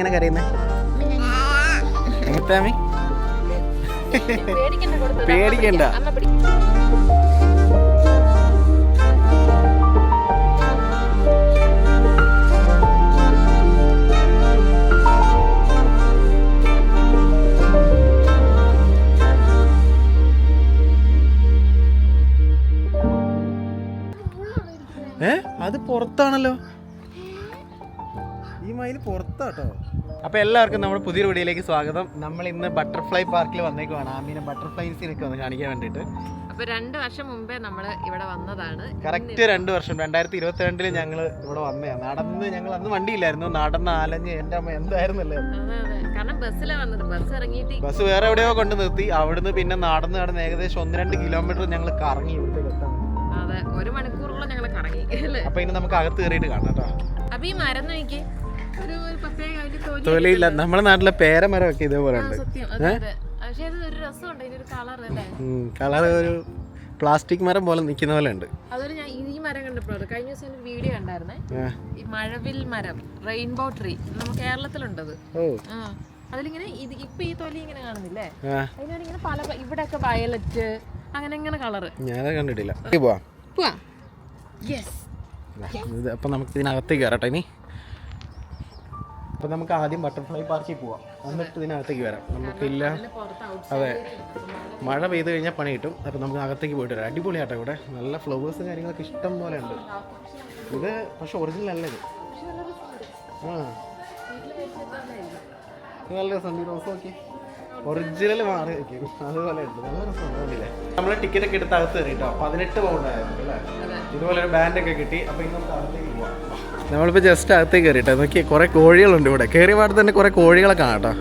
എങ്ങനെ കരയുന്നത് എങ്ങനത്തെ പേടിക്കണ്ട ഏ? അത് പുറത്താണല്ലോ. ഈ മയിൽ പുറത്താട്ടോ. അപ്പൊ എല്ലാവർക്കും നമ്മുടെ പുതിയൊരു വീഡിയോയിലേക്ക് സ്വാഗതം. നമ്മൾ ഇന്ന് ബട്ടർഫ്ലൈ പാർക്കിൽ വന്നേക്കുവാണ്. ആമീനെ ബട്ടർഫ്ലൈസിനൊക്കെ വന്ന് കാണിക്കാൻ വേണ്ടിയിട്ട്. അപ്പൊ രണ്ട് വർഷം മുമ്പേ നമ്മൾ ഇവിടെ വന്നതാണ്. കറക്റ്റ് രണ്ട് വർഷം. രണ്ടായിരത്തി ഇരുപത്തിരണ്ടിൽ ഞങ്ങൾ ഇവിടെ വന്നതാണ് നടന്ന് ഞങ്ങൾ അന്ന് വണ്ടിയില്ലായിരുന്നു. നടന്ന് ആലഞ്ഞ് എന്റെ അമ്മ എന്തായിരുന്നല്ലേ? അതെ അതെ. കാരണം ബസ്സിലാണ് വന്നത്. ബസ് ഇറങ്ങിയിട്ട് ബസ് വേറെ എവിടെയോ കൊണ്ട് നിർത്തി. അവിടുന്ന് പിന്നെ നടന്ന് നടന്ന് ഏകദേശം ഒന്ന് രണ്ട് കിലോമീറ്റർ ഞങ്ങൾ കറങ്ങി ഇവിടത്തേക്ക് എത്താൻ. അതെ ഒരു മണിക്കൂറോളം ഞങ്ങൾ കറങ്ങി. അല്ലേ? അപ്പൊ ഇനി നമുക്ക് അകത്ത് കയറിയിട്ട് കാണാം കേട്ടോ. അപ്പൊ ഈ മരം നോക്കി തൊലിയില്ല. നമ്മുടെ നാട്ടിലെ പേരമരമൊക്കെ ഇതേപോലെ ഉണ്ട്. കളർ ഒരു പ്ലാസ്റ്റിക് മരം പോലെ നിൽക്കുന്ന പോലെ ഉണ്ട്. ഞാൻ ഈ മരം കഴിഞ്ഞ ദിവസം ഒരു വീഡിയോ കണ്ടായിരുന്നേ. ഈ മഴവിൽ മരം റെയിൻബോ ട്രീ കേരളത്തിലുണ്ടത്. അതിലിങ്ങനെ ഇത് ഇപ്പൊ ഈ തൊലി ഇങ്ങനെ കാണുന്നില്ലേ? പല വയലറ്റ് അങ്ങനെ ഇങ്ങനെ കളറ് ഞാനത് കണ്ടിട്ടില്ല. അപ്പൊ പോവാം. പോവാ. യെസ് ഇത് നമുക്ക് ഇതിനകത്തേക്ക് കയറട്ടെ ഇനി. അപ്പം നമുക്ക് ആദ്യം ബട്ടർഫ്ലൈ പാർക്കിൽ പോവാം. എന്നിട്ട് ഇതിനകത്തേക്ക് വരാം. നമുക്കില്ല. അതെ. മഴ പെയ്ത് കഴിഞ്ഞാൽ പണി കിട്ടും. അപ്പം നമുക്ക് അകത്തേക്ക് പോയിട്ട് വരാം. അടിപൊളിയാട്ടോ ഇവിടെ. നല്ല ഫ്ലവേഴ്സും കാര്യങ്ങളൊക്കെ ഇഷ്ടം പോലെ ഉണ്ട്. ഇത് പക്ഷെ ഒറിജിനൽ അല്ല ഇത്. ആ. നല്ല രസമുണ്ട് റോസ് നോക്കി. ഒറിജിനൽ മാറി അതുപോലെ ഉണ്ട്. നല്ല രസമുണ്ടല്ലേ നമ്മൾ ടിക്കറ്റ് ഒക്കെ എടുത്ത് അകത്ത് കയറിട്ടോ. പതിനെട്ട് പൗണ്ട് ആയിരുന്നു അല്ലേ? ഇതുപോലെ ഒരു ബാൻഡ് ഒക്കെ കിട്ടി. അപ്പോൾ ഇന്ന് നമുക്ക് അകത്തേക്ക് പോവാം. നമ്മളിപ്പോൾ ജസ്റ്റ് അകത്തേക്ക് കയറിട്ടോ. നോക്കി കുറേ കോഴികളുണ്ട് ഇവിടെ. കയറിയ പാട് തന്നെ കുറേ കോഴികളെ കാണാട്ടോ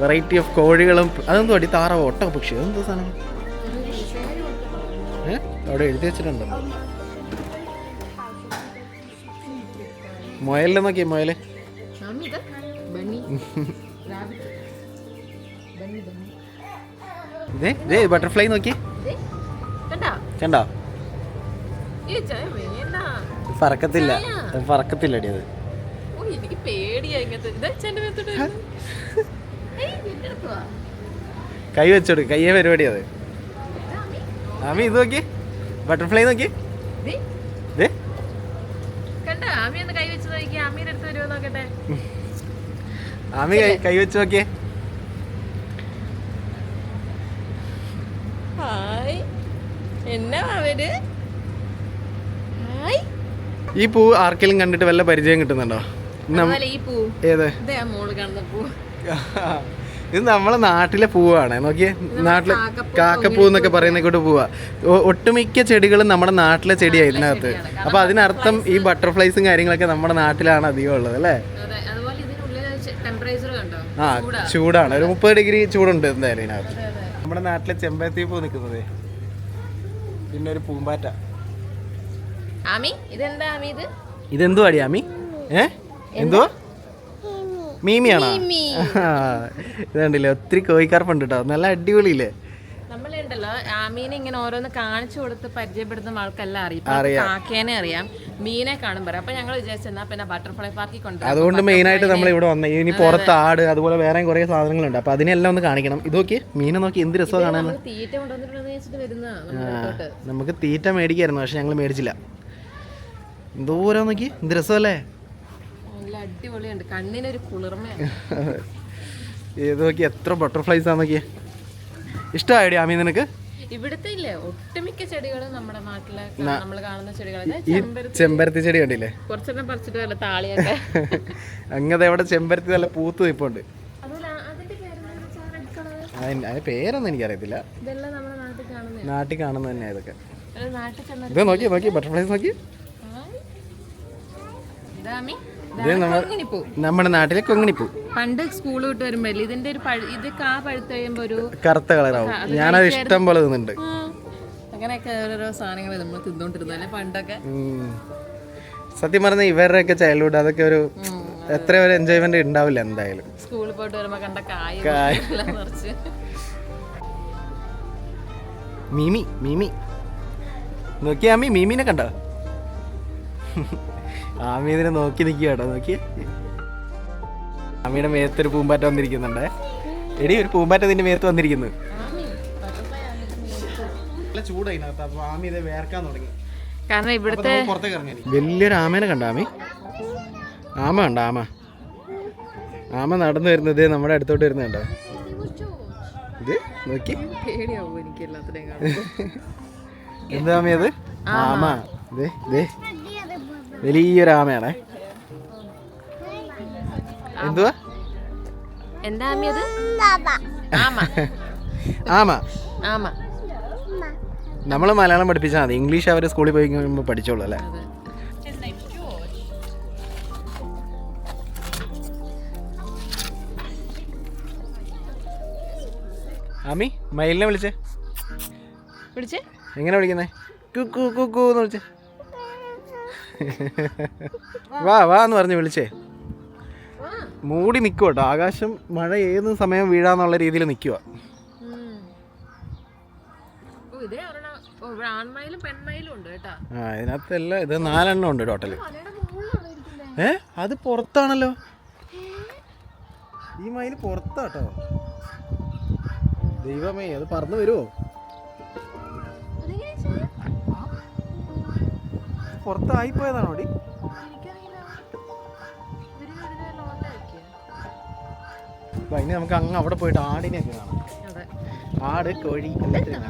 വെറൈറ്റി ഓഫ് കോഴികളും അതെന്തോ അടി താറ ഓട്ടോ പക്ഷി അതെന്തോ സാധനം? ഏ? അവിടെ എഴുതി വെച്ചിട്ടുണ്ടോ? മുയലിൽ നോക്കിയേ മുയൽ. Bunny bunny. ബട്ടർഫ്ലൈ നോക്കി. കണ്ടോ? പറക്കത്തില്ല പറക്കത്തില്ല അടി അത്. കൈ വെച്ചോട് കയ്യെ പരിപാടി അത്. ആമി ഇത് നോക്കി. ബട്ടർഫ്ലൈ നോക്കി. ആമി കൈ വെച്ച് നോക്കിയേ. ഹായ്. എന്നാ അവർ? ഹായ്. ഈ പൂ ആർക്കെങ്കിലും കണ്ടിട്ട് വല്ല പരിചയം കിട്ടുന്നുണ്ടോ? ഏത്? ഇതേ നമ്മളെ നാട്ടിലെ പൂവാണ്. നോക്കിയേ നാട്ടിലെ കാക്കപ്പൂ, എന്നൊക്കെ പറയുന്ന കൂട്ട് പൂവാ. ഒട്ടുമിക്ക ചെടികളും നമ്മുടെ നാട്ടിലെ ചെടിയാണ്. ഇതിനകത്ത്. അപ്പൊ അതിനർത്ഥം ഈ ബട്ടർഫ്ലൈസും കാര്യങ്ങളൊക്കെ നമ്മുടെ നാട്ടിലാണ് അധികം ഉള്ളത് അല്ലേ? ആ ചൂടാ. ചൂടാണ്. ഒരു മുപ്പത് ഡിഗ്രി ചൂടുണ്ട് എന്തായാലും ഇതിനകത്ത്. നമ്മുടെ നാട്ടിലെ ചെമ്പരത്തി പൂ നിൽക്കുന്നത്. പിന്നെ ഒരു പൂമ്പാറ്റ. ആമി ഇതെന്താ ആമി ഇത്? ഇതെന്തു അടി ആമി? ഏ? എന്തോ? മീമിയാണോ? മീമി. ഇതുണ്ടല്ലേ ഒത്തിരി കോഴിക്കാർപ്പുണ്ട് കേട്ടോ നല്ല അടിപൊളിയില്ലേ? നമ്മളുണ്ടല്ലോ ആമീനെ ഇങ്ങനെ ഓരോന്ന് കാണിച്ചു കൊടുത്ത് പരിചയപ്പെടുത്തുന്ന ആൾക്കെല്ലാം അറിയാം. കാക്കേനെ അറിയാം. മീനെ കാണും പറയാം. അപ്പൊ ഞങ്ങൾ വിചാരിച്ചെന്നാ പിന്നെ ബട്ടർഫ്ലൈ പാർക്കിൽ കൊണ്ട് അതുകൊണ്ട് മെയിൻ ആയിട്ട് നമ്മൾ ഇവിടെ വന്നത് ഇനി പുറത്ത് ആട് അതുപോലെ വേറെ കുറെ സാധനങ്ങളുണ്ട്. അപ്പൊ അതിനെല്ലാം ഒന്ന് കാണിക്കണം. ഇത് നോക്കി മീനെ നോക്കി എന്ത് രസമാണ് കാണാൻ തീറ്റ നമുക്ക് തീറ്റ മേടിക്കായിരുന്നു പക്ഷെ ഞങ്ങൾ മേടിച്ചില്ല. എന്തോരം നോക്കി എന്ത് രസമല്ലേ? അടിപൊളിയുണ്ട്. കണ്ണിനൊരു കുളിർമയാണ്. ഇത് നോക്കി എത്ര ബട്ടർഫ്ലൈസ് ആണെന്നൊക്കെ നോക്കിയേ. ഇഷ്ടമായിടി ആമി നിനക്ക്? ഇവിടുത്തെ ഇല്ലേ ഒട്ടുമിക്ക ചെടികളും നമ്മുടെ നാട്ടിലെ നമ്മൾ കാണുന്ന ചെടികളൊക്കെ ചെമ്പരത്തി ചെടി. കണ്ടില്ലേ? കുറച്ചെണ്ണം പറിച്ചിട്ട് വല്ല താളിയൊക്കെ. അങ്ങനത്തെ അവിടെ ചെമ്പരത്തി നല്ല പൂത്ത് നിൽപ്പുണ്ട് അതിന്റെ പേരൊന്നും എനിക്കറിയത്തില്ല. നാട്ടിൽ കാണുന്ന തന്നെ ഇതൊക്കെ. ഇത് നോക്കി നോക്കി ബട്ടർഫ്ലൈസ് നോക്കി. ഇതാമി ഇത് നമ്മൾ കൊങ്ങിണിപ്പൂ. നമ്മുടെ നാട്ടിലെ കൊങ്ങിണിപ്പൂ. പണ്ട് സ്കൂൾ വിട്ട് വരുമ്പോഴല്ലേ ഇതിന്റെ ഒരു ഇത് കാ പഴുത്ത് കഴിയുമ്പോ ഒരു കറുത്ത കളറാവും. ഞാനത് ഇഷ്ടം പോലെ തിന്നുന്നുണ്ട് ആ, അങ്ങനെയൊക്കെ ഓരോരോ സാധനങ്ങൾ നമ്മൾ തിന്നോണ്ടിരുന്നു അല്ലെ പണ്ടൊക്കെ? സത്യം പറഞ്ഞ ഇവരുടെയൊക്കെ ചൈൽഡ്ഹുഡ് അതൊക്കെ ഒരു എത്ര ഒരു എൻജോയ്മെന്റ് ഉണ്ടാവില്ല എന്തായാലും. സ്കൂളിൽ പോയിട്ട് വരുമ്പോ കണ്ട കായ. മിമി മീമി മീമി. നോക്കിയ ആമി മീമിനെ കണ്ടോ? ആമീനെ നോക്കി നിൽക്കുക കേട്ടോ നോക്കി. ആമീടെ മേത്തൊരു പൂമ്പാറ്റ വന്നിരിക്കുന്നുണ്ട്. എടി ഒരു പൂമ്പാറ്റ നിന്റെ മേത്ത് വന്നിരിക്കുന്നു. നല്ല വേർക്കാൻ തുടങ്ങി. കാരണം ഇവിടുത്തെ വലിയൊരു ആമേനെ കണ്ട ആമി? ആമ കണ്ട ആമ? ആമ നടന്നു വരുന്നത് നമ്മുടെ അടുത്തോട്ട് വരുന്നുണ്ടോ. ഇത് നോക്കി. എന്താ ആമി അത്? ആമ. ഇതേ ഇതേ വലിയൊരു ആമയാണ് എന്തുവാ? എന്താ ആമ ആമ. ആമ. നമ്മൾ മലയാളം പഠിപ്പിച്ചാൽ മതി. ഇംഗ്ലീഷ് അവർ സ്കൂളിൽ പോയി കഴിയുമ്പോൾ പഠിച്ചോളൂ അല്ലേ? ആമി മയിലിനെ വിളിച്ചേ. വിളിച്ചേ? എങ്ങനെ വിളിക്കുന്നേ? കുക്കു കുക്കു എന്ന് വിളിച്ചേ. വാ വാ എന്ന് പറഞ്ഞ് വിളിച്ചേ. മൂടി നിൽക്കുക കേട്ടോ ആകാശം മഴ ഏത് സമയം വീഴാന്നുള്ള രീതിയിൽ നിൽക്കുക ആ ഇതിനകത്തെല്ലാം ഇത് നാലെണ്ണം ഉണ്ട് ടോട്ടൽ ഇരിക്കുന്നത് ഏ? അത് പുറത്താണല്ലോ. ഈ മയിൽ പുറത്താട്ടോ ദൈവമേ അത് പറന്നു വരുമോ പുറത്തായി പോയതാണോ ഡി നമുക്ക് അങ്ങ് അവിടെ പോയിട്ട് ആടിനെയൊക്കെ കാണാം. ആട് കോഴി എല്ലാത്തിനും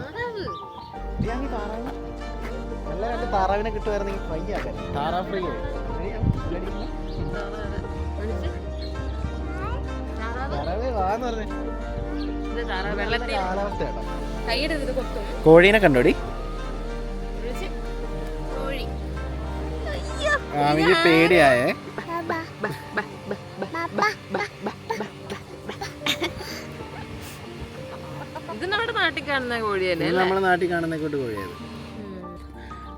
കാണാം നല്ല രണ്ട് താറാവിനെ കിട്ടുമായിരുന്നെങ്കിൽ ഫ്രൈ ആക്കാൻ താറാവ് ഫ്രൈ അതെ, കോഴീനെ വിളിച്ചേ? ആമിക്ക് പേടിയായേ. ഇത് നമ്മുടെ നാട്ടിൽ കാണുന്ന കോഴിയല്ലേ ഇത് നമ്മുടെ നാട്ടിൽ കാണുന്ന കൊണ്ട് കോഴിയത്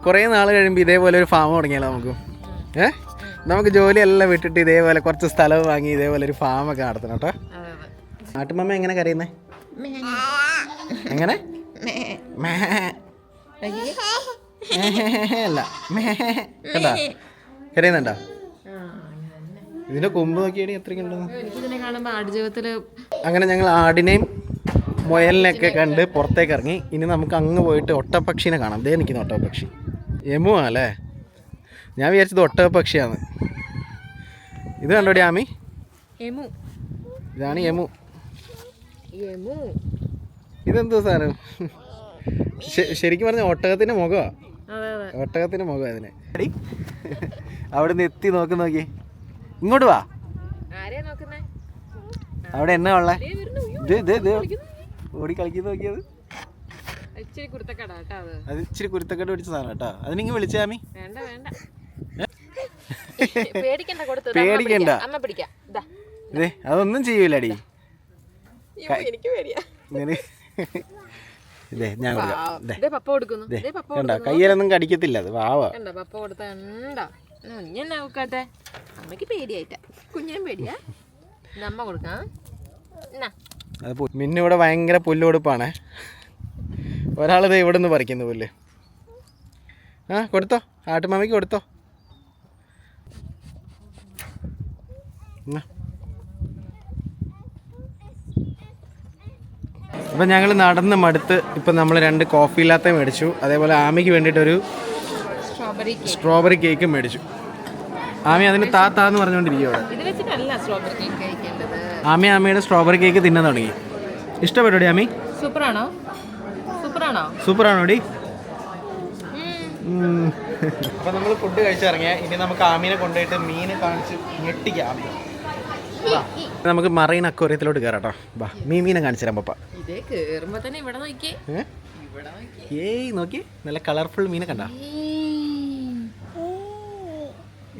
കുറേ നാൾ കഴിയുമ്പോൾ ഇതേപോലെ ഒരു ഫാം തുടങ്ങിയാലോ നമുക്ക്? ഏ? നമുക്ക് ജോലിയെല്ലാം വിട്ടിട്ട് ഇതേപോലെ കുറച്ച് സ്ഥലം വാങ്ങി ഇതേപോലെ ഒരു ഫാം ഒക്കെ നടത്തണം കേട്ടോ. അതെ അതെ. നാട്ടുമ്മ എങ്ങനെ കരയുന്നേ? എങ്ങനെ. അല്ല മേ. കരയുന്നുണ്ടോ? ഇതിന്റെ കൊമ്പ് നോക്കിയാണെങ്കിൽ എത്രയ്ക്കുണ്ടെന്ന് എനിക്കിതിനെ കാണുമ്പോൾ ആടുജീവിതത്തിൽ അങ്ങനെ ഞങ്ങൾ ആടിനെയും മുയലിനെയൊക്കെ കണ്ട് പുറത്തേക്ക് ഇറങ്ങി. ഇനി നമുക്ക് അങ്ങ് പോയിട്ട് ഒട്ടപ്പക്ഷീനെ കാണാം. ദേ നിൽക്കുന്ന ഒട്ടപ്പക്ഷി. യമു അല്ലേ ഞാൻ വിചാരിച്ചത് ഒട്ടകപ്പക്ഷിയാണ് ഇത് കണ്ടോ ആമി? എമു ഇതാണ് യമു. എമു ഇതെന്തോ സാധനം? ശരിക്കും പറഞ്ഞ ഒട്ടകത്തിന്റെ മുഖമാണ് അതെ മുഖം അതിനെ. നിന്ന് എത്തി നോക്കി നോക്കി. ഇങ്ങോട്ട് വാ. അവിടെ എന്നാ ഉള്ളേ? ഇത് ഇത് ഇത് ഓടി കളിക്കുന്ന. നോക്കിയത് അത്. ഇച്ചിരി കുരുത്തക്കട പിടിച്ച സാധനം കേട്ടോ. അതിനിങ്ങ് വിളിച്ചാമി പേടിക്കണ്ട അതൊന്നും ചെയ്യൂലടി. എനിക്ക് പേടിയാ. ഇതേ ഞാൻ കൊടുക്കാം. കണ്ട? കയ്യിലൊന്നും കടിക്കത്തില്ല അത് വാവ. പപ്പ കൊടുത്ത ഞാൻ നോക്കട്ടെ അമ്മയ്ക്ക് പേടിയായിട്ടാ. കുഞ്ഞിനും പേടിയാ. നമ്മ കൊടുക്കാം? അത് പു- മിന്നു ഇവിടെ ഭയങ്കര പുല്ല് കൊടുപ്പാണേ. ഒരാളിത് ഇവിടെ നിന്ന് പറിക്കുന്നു പുല്ല്. ആ കൊടുത്തോ? ആട്ടുമാമയ്ക്ക് കൊടുത്തോ? എന്നാ. അപ്പം ഞങ്ങൾ നടന്ന് മടുത്ത് ഇപ്പം നമ്മൾ രണ്ട് കോഫി ഇല്ലാത്ത മേടിച്ചു. അതേപോലെ ആമിക്ക് വേണ്ടിയിട്ടൊരു സ്ട്രോബെറി സ്ട്രോബറി കേക്ക് മേടിച്ചു. ആമി അതിന് താ താ എന്ന് പറഞ്ഞുകൊണ്ടിരിക്കും അവിടെ. ഇത് കേക്ക് കഴിക്കേണ്ടത്. ആമി ആമിയുടെ സ്ട്രോബെറി കേക്ക് തിന്നാൻ തുടങ്ങി. ഇഷ്ടപ്പെട്ടോടി ആമി? സൂപ്പറാണോ? സൂപ്പറാണോ? സൂപ്പറാണോടി? ഡി അപ്പൊ നമ്മൾ ഫുഡ് കഴിച്ചിറങ്ങിയ ഇനി നമുക്ക് ആമീനെ കൊണ്ടുപോയിട്ട് മീൻ കാണിച്ച് ഞെട്ടിക്കാം. നമുക്ക് മറൈൻ അക്വേറിയത്തിലോട്ട് കയറാട്ടോ ബാ മീ മീനെ കാണിച്ചു തരാം പപ്പ. ഇതേ കേറുമ്പോ തന്നെ ഇവിടെ നോക്കിയേ ഏയ് നോക്കി. നല്ല കളർഫുൾ മീനെ കണ്ട.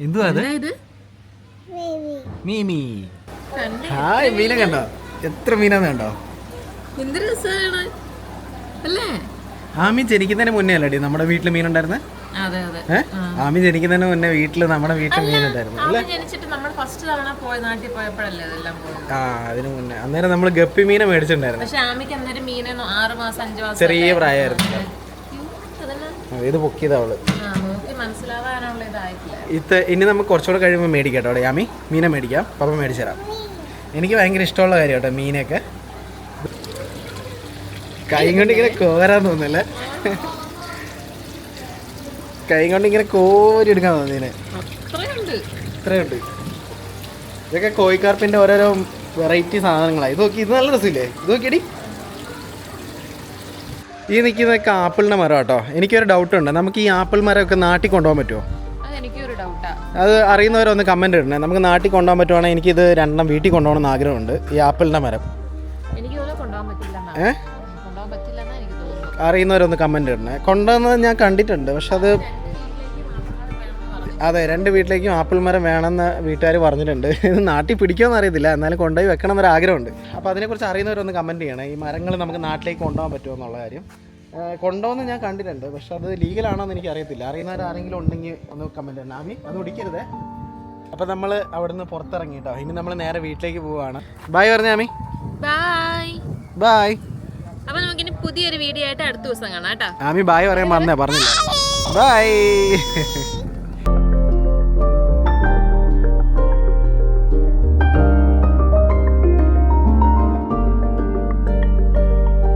എന്തുവാ ഇത്? മീമി. ഹായ് മീനെ കണ്ടോ? എത്ര മീനാന്ന് കണ്ടോ? എന്ത് രസമാണ് അല്ലേ? ആമി ജനിക്കുന്നതിന് മുന്നേ അല്ലേ നമ്മുടെ വീട്ടിൽ മീനുണ്ടായിരുന്നെ അതെ ഏഹ് ആമി ജനിക്കുന്നതിന് മുന്നേ വീട്ടിൽ നമ്മുടെ വീട്ടിൽ മീനുണ്ടായിരുന്നു. ആ അതിന് മുന്നേ. അന്നേരം നമ്മൾ ഗപ്പി മീനെ മേടിച്ചിട്ടുണ്ടായിരുന്നു. ചെറിയ പ്രായമായിരുന്നു. ഇത് മനസ്സിലാവാനുള്ള ഇതായിട്ടില്ല. ഇത് ഇനി നമുക്ക് കുറച്ചുകൂടെ കഴിയുമ്പോൾ മേടിക്കാം കേട്ടോ ആമി മീനെ മേടിക്കാം. പപ്പ മേടിച്ചു തരാം എനിക്ക് ഭയങ്കര ഇഷ്ടമുള്ള കാര്യം കേട്ടോ മീനൊക്കെ. കൈ കൊണ്ട് ഇങ്ങനെ കോരാൻ തോന്നുന്നല്ലേ? കൈ കൊണ്ട് ഇങ്ങനെ കോരി എടുക്കാൻ തോന്നിയെ ഇത്രയുണ്ട്. ഇതൊക്കെ കോഴിക്കാർപ്പിന്റെ ഓരോരോ വെറൈറ്റി സാധനങ്ങളാണ് ഇത് നോക്കി ഇത് നല്ല രസമില്ലേ? ഇത് നോക്കിയടി. ഈ നിൽക്കുന്നതൊക്കെ ആപ്പിളിന്റെ മരം കേട്ടോ. എനിക്കൊരു ഡൗട്ട് ഉണ്ട് നമുക്ക് ഈ ആപ്പിൾ മരമൊക്കെ നാട്ടിൽ കൊണ്ടുപോകാൻ പറ്റുമോ? അത് അറിയുന്നവരൊന്ന് കമന്റ് ഇടണേ. നമുക്ക് നാട്ടിൽ കൊണ്ടുപോകാൻ പറ്റുവാണെങ്കിൽ എനിക്കിത് രണ്ടെണ്ണം വീട്ടിൽ കൊണ്ടുപോകണം എന്ന് ആഗ്രഹമുണ്ട്. ഈ ആപ്പിളിന്റെ മരം. എനിക്ക് അറിയുന്നവരൊന്ന് കമന്റ് ഇടണേ. കൊണ്ടുവന്നത് ഞാൻ കണ്ടിട്ടുണ്ട്. പക്ഷെ അത് അതെ രണ്ട് വീട്ടിലേക്കും ആപ്പിൾ മരം വേണമെന്ന് വീട്ടുകാർ പറഞ്ഞിട്ടുണ്ട്. ഇത് നാട്ടിൽ പിടിക്കുമെന്ന് അറിയത്തില്ല. എന്നാലും കൊണ്ടുപോയി വെക്കണം എന്നൊരു ആഗ്രഹമുണ്ട് അപ്പോൾ അതിനെക്കുറിച്ച് അറിയുന്നവരൊന്ന് കമന്റ് ചെയ്യണം. ഈ മരങ്ങൾ നമുക്ക് നാട്ടിലേക്ക് കൊണ്ടുപോകാൻ പറ്റുമോ എന്നുള്ള കാര്യം. കൊണ്ടുവന്ന് ഞാൻ കണ്ടിട്ടുണ്ട്. പക്ഷെ അത് ലീഗലാണോ എന്ന് എനിക്ക് അറിയത്തില്ല അറിയുന്നവരാരെങ്കിലും ഉണ്ടെങ്കിൽ ഒന്ന് കമന്റ് ചെയ്യണം ആമി അത് ഒടിക്കരുതേ. അപ്പോൾ നമ്മൾ അവിടുന്ന് പുറത്തിറങ്ങിയിട്ടോ ഇനി നമ്മൾ നേരെ വീട്ടിലേക്ക് പോവുകയാണ്. ബായ് പറഞ്ഞാമി ബായ് നമുക്കിനി പുതിയൊരു വീഡിയോ ആയിട്ട് അടുത്ത ദിവസം കാണാം കേട്ടോ. ആമി ബായ് പറയാൻ പറഞ്ഞേ പറഞ്ഞില്ല. ബായ്